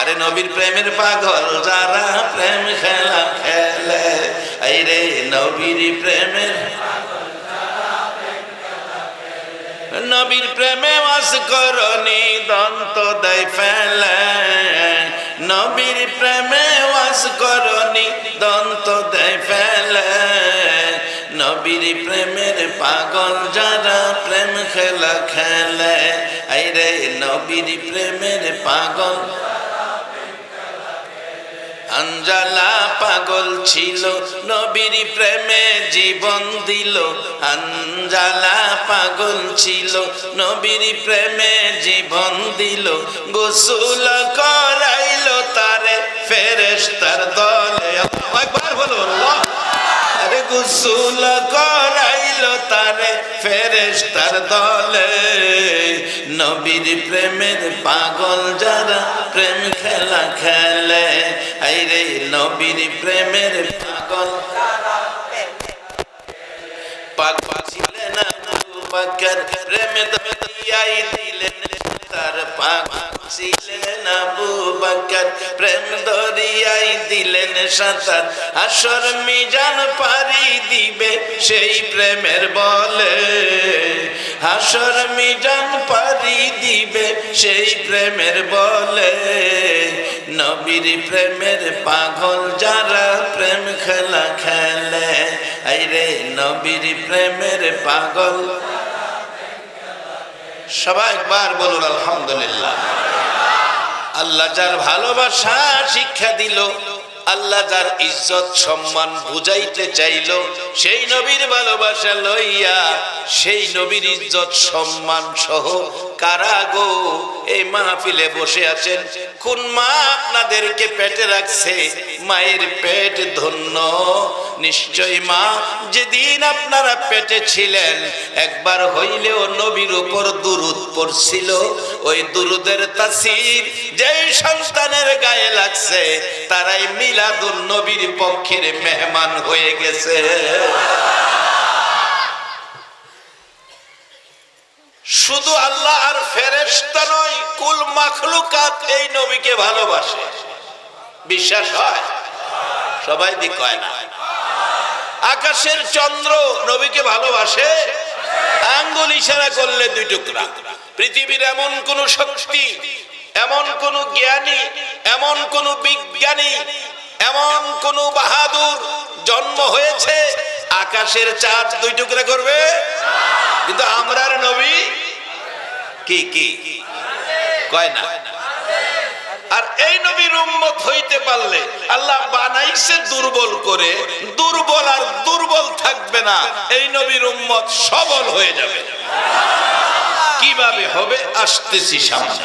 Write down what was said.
আরে নবীর প্রেমের পাগল, যারা প্রেম খেলা খেলে এই রে নবীর প্রেমের নবীর প্রেমে বাস করনি, দন্ত দেয় ফেলে। নবীর প্রেমে বাস করনি, দন্ত দেয় ফেলে। নবীর প্রেমের পাগল, যারা প্রেম খেলা খেলে এই রে নবীর প্রেমের পাগল। আঞ্জালা পাগল ছিল, নবীর প্রেমে জীবন দিল। আঞ্জালা পাগল ছিল, নবীর প্রেমে জীবন দিল। গোসুল করাইল তারে ফেরেশতার দলে। একবার বলো আরে গোসুল করাইল তারে ফেরেশতার দলে। নবীর প্রেমের পাগল যারা প্রেম খেলা খেলে আইরে নবীর প্রেমের পাগল। পাগল ছিলেন আবু বকর, প্রেমে দরিয়াই দিলেন তার পাগল ছিলেন আবু বকর, প্রেম দরিয়াই দিলেন সাঁতার। আসর মিজান পারি দিবে সেই প্রেমের বলে। হাসর মিজান পারি দিবে সেই প্রেমের বলে। নবীর প্রেমের পাগল যারা প্রেম খেলা খেলে। আইরে নবীর প্রেমের পাগল। সবাই একবার বলুন, আলহামদুলিল্লাহ। আল্লাহ যার ভালোবাসা শিক্ষা দিল আল্লাহ যার ইজ্জত সম্মান বুঝাইতে চাইল, সেই নবীর ভালোবাসা লইয়া সেই নবীর ইজ্জত সম্মান সহ কারা গো? এই মাহফিলে বসে আছেন। কোন মা আপনাদেরকে পেটে রাখছে? মায়ের পেট ধন্য। নিশ্চয় মা, যেদিন আপনারা পেটে ছিলেন, একবার হইলেও নবীর উপর দুরুদ পড়ছিল। ওই দুরুদের তাসির যেই সন্তানের গায়ে লাগছে, তারাই মিলাদুল নবীর পক্ষের মেহমান হয়ে গেছে। শুধু আল্লাহ আর ফেরেস্তা নয়, কুল মাখলুকাত এই নবীকে ভালোবাসে। বিশ্বাস হয়? সবাই দি কয় না। আকাশের চন্দ্র নবীকে ভালোবাসে, আঙ্গুল ইশারা করলে দুই টুকরা। পৃথিবীর এমন কোন শক্তি, এমন কোন জ্ঞানী, এমন কোন বিজ্ঞানী, এমন কোন বাহাদুর জন্ম হয়েছে আকাশের চাঁদ দুই টুকরা করবে? কিন্তু আমরার নবী কি কি? কয় না? আর এই নবীর উম্মত হইতে পারলে আল্লাহ বানাইছে দুর্বল করে, দুর্বল আর দুর্বল থাকবে না, এই নবীর উম্মত সবল হয়ে যাবে। কীভাবে হবে? আসতেছি সামনে।